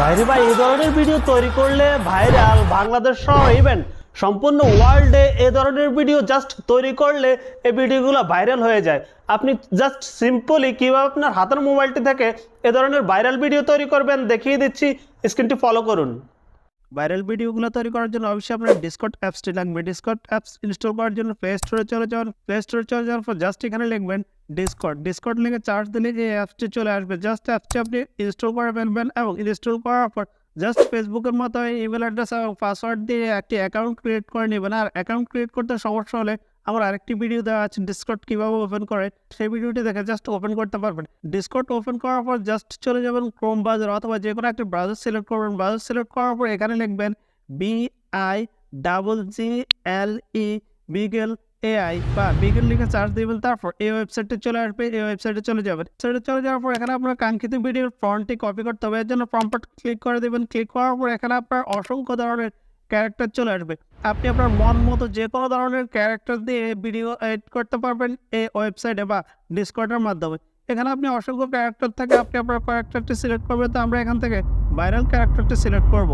ভাইরে ভাই, এই ধরনের ভিডিও তৈরি করলে ভাইরাল বাংলাদেশ সহ ইভেন সম্পূর্ণ ওয়ার্ল্ডে এ ধরনের ভিডিও জাস্ট তৈরি করলে এই ভিডিওগুলো ভাইরাল হয়ে যায়। আপনি জাস্ট সিম্পলি কীভাবে আপনার হাতের মোবাইলটি থেকে এ ধরনের ভাইরাল ভিডিও তৈরি করবেন দেখিয়ে দিচ্ছি স্ক্রিনটি ফলো করুন। ভাইরাল ভিডিওগুলো তৈরি করার জন্য অবশ্যই আপনার ডিসকট অ্যাপসটি লাগবে। ডিসকট অ্যাপস ইনস্টল করার জন্য প্লে স্টোরে চলে যাওয়ার প্লে স্টোরে চলে যাওয়ার পর জাস্ট এখানে লিখবেন ডিসকট ডিসকট লিখে চার্জ দিলে এই অ্যাপসটি চলে আসবে। জাস্ট অ্যাপসটি আপনি ইনস্টল করে ফেলবেন এবং ইনস্টল করার পর জাস্ট ফেসবুকের মতো ইমেল অ্যাড্রেস এবং পাসওয়ার্ড দিয়ে একটি অ্যাকাউন্ট ক্রিয়েট করে নেবেন। আর অ্যাকাউন্ট ক্রিয়েট করতে সমস্যা হলে আমার আরেকটি ভিডিও দেওয়া আছে ডিসকট কীভাবে ওপেন করে, সেই ভিডিওটি দেখে জাস্ট ওপেন করতে পারবেন। ডিসকট ওপেন করার পর জাস্ট চলে যাবেন ক্রোম ব্রাউজার অথবা যে কোনো একটা ব্রাউজার সিলেক্ট করবেন। ব্রাউজার সিলেক্ট করার পর এখানে লিখবেন B I double G L E Biggle AI বা বিগেল লিখে চার্জ দিবেন, তারপর এই ওয়েবসাইটে চলে আসবে, এই ওয়েবসাইটে চলে যাবেন সেটা চলে যাওয়ার পর এখানে আপনার কাঙ্ক্ষিত ভিডিওর ফ্রন্টটি কপি করতে হবে, এর জন্য ফর্মটা ক্লিক করে দেবেন। ক্লিক করার পর এখানে আপনার অসংখ্য ধরনের ক্যারেক্টার চলে আসবে। আপনি আপনার মন মতো যে কোনো ধরনের ক্যারেক্টার দিয়ে ভিডিও এডিট করতে পারবেন এই ওয়েবসাইটে বা ডিসকর্ডের মাধ্যমে। এখানে আপনি অসংখ্য ক্যারেক্টার থাকে, আপনি আপনার ক্যারেক্টারটি সিলেক্ট করবেন, তো আমরা এখান থেকে ভাইরাল ক্যারেক্টারটি সিলেক্ট করব।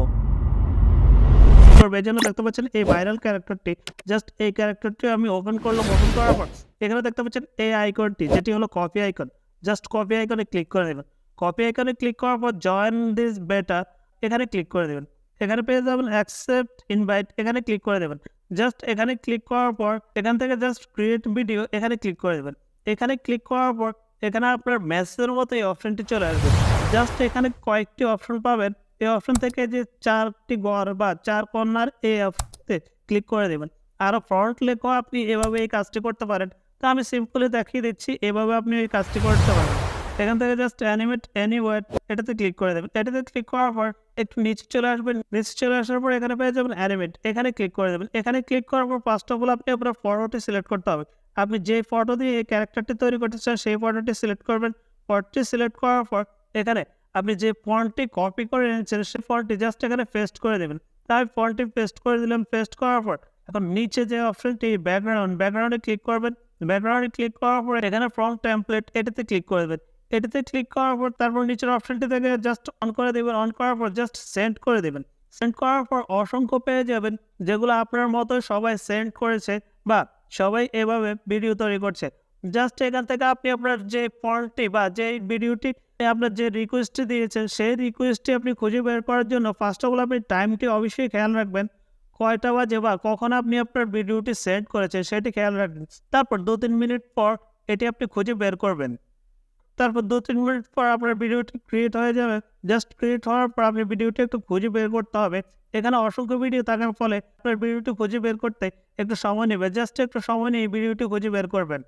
এই জন্য দেখতে পাচ্ছেন এই ভাইরাল ক্যারেক্টারটি জাস্ট এই ক্যারেক্টারটি আমি ওপেন করলাম ওপেন করার পর এখানে দেখতে পাচ্ছেন এই আইকনটি যেটি হলো কপি আইকন জাস্ট কপি আইকনে ক্লিক করে দেবেন। কপি আইকনে ক্লিক করার পর জয়েন দিস বেটা এখানে ক্লিক করে দেবেন। এখানে পেয়ে যাবেন অ্যাকসেপ্ট ইনভাইট এখানে ক্লিক করে দেবেন। জাস্ট এখানে ক্লিক করার পর, এখান থেকে জাস্ট ক্রিয়েট ভিডিও এখানে ক্লিক করে দেবেন। এখানে ক্লিক করার পর, এখানে আপনার মেসেজের মতো এই অপশনটি চলে আসবে। জাস্ট এখানে কয়েকটি অপশন পাবেন। এই অপশন থেকে যে চারটি গড় বা চার কর্নার এই অপশনতে ক্লিক করে দেবেন। আরও ফ্রন্ট লেখো আপনি এভাবে এই কাজটি করতে পারেন। তো আমি সিম্পলি দেখিয়ে দিচ্ছি, এভাবে আপনি এই কাজটি করতে পারেন। এখান থেকে জাস্ট অ্যানিমেট এনি ওয়ার্ড এটাতে ক্লিক করে দেবেন। এটাতে ক্লিক করার পর একটু নিচে চলে আসবেন। নিচে চলে আসার পর এখানে পেয়ে যাবেন অ্যানিমেট এখানে ক্লিক করে দেবেন। এখানে ক্লিক করার পর পাঁচটা বলে আপনি আপনার ফটোটি সিলেক্ট করতে হবে। আপনি যে ফটো দিয়ে এই ক্যারেক্টারটি তৈরি করতে চান, সেই ফটোটি সিলেক্ট করবেন। ফটোটি সিলেক্ট করার পর এখানে আপনি যে ফন্টটি কপি করে এনেছেন, সেই ফন্টটি জাস্ট এখানে পেস্ট করে দেবেন। তাই ফন্টটি পেস্ট করে দিলাম। পেস্ট করার পর এখন নিচে যে অপশনটি ব্যাকগ্রাউন্ড ব্যাকগ্রাউন্ডে ক্লিক করবেন। ব্যাকগ্রাউন্ডে ক্লিক করার পর এখানে ফ্রন্ট টেমপ্লেট এটাতে ক্লিক করে দেবেন। এটাতে ক্লিক করার পর তারপর নিচের অপশনটি থেকে জাস্ট অন করে দেবেন। অন করার পর জাস্ট সেন্ড করে দেবেন। সেন্ড করার পর অসংখ্য পেয়ে যাবেন, যেগুলো আপনার মতো সবাই সেন্ড করেছে বা সবাই এভাবে ভিডিও তৈরি করছে। জাস্ট এখান থেকে আপনি আপনার যে ফন্টটি বা যে ভিডিওটি আপনার যে রিকোয়েস্টটি দিয়েছেন, সেই রিকোয়েস্টটি আপনি খুঁজে বের করার জন্য ফার্স্ট অফ অল আপনি টাইমটি অবশ্যই খেয়াল রাখবেন। কয়টা বাজে বা কখন আপনি আপনার ভিডিওটি সেন্ড করেছেন, সেটি খেয়াল রাখবেন। তারপর দু তিন মিনিট পর এটি আপনি খুঁজে বের করবেন। তারপর দু তিন মিনিট পর আপনার ভিডিওটি ক্রিয়েট হয়ে যাবে। জাস্ট ক্রিয়েট হওয়ার পর আপনি ভিডিওটি একটু খুঁজে বের করতে হবে। এখানে অসংখ্য ভিডিও থাকার ফলে আপনার ভিডিওটি খুঁজে বের করতে একটু সময় নেবে। জাস্ট একটু সময় নিয়ে ভিডিওটি খুঁজে বের করবেন।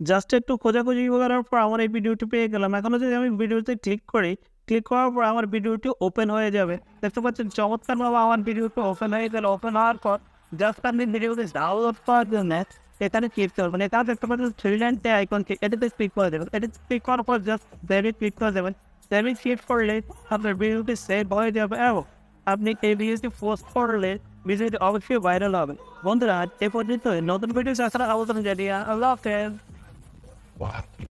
জাস্ট একটু খোঁজাখুঁজি করার পর আমার এই ভিডিওটি পেয়ে গেলাম। এখনও যদি আমি ভিডিওতে ক্লিক করি ক্লিক করার পর আমার ভিডিওটি ওপেন হয়ে যাবে। দেখতে পাচ্ছেন চমৎকারভাবে আমার ভিডিওটি ওপেন হয়ে গেল। ওপেন হওয়ার পর জাস্ট আপনি ভিডিওটি ডাউনলোড করার জন্য এখানে ক্লিক করবেন এখানে দেখতে পাচ্ছেন থ্রি আইকন আইকনটি এটাতে ক্লিক করে দেবেন এটা ক্লিক করার পর জাস্ট সেভে ক্লিক করে দেবেন সেভে ক্লিক করলে আপনার ভিডিওটি সেভ হয়ে যাবে এবং আপনি এই ভিডিওটি পোস্ট করলে ভিডিওটি অবশ্যই ভাইরাল হবে বন্ধুরা এ পর্যন্ত নতুন ভিডিও আসার আলোচনা জানিয়ে আল্লাহ হাফেজ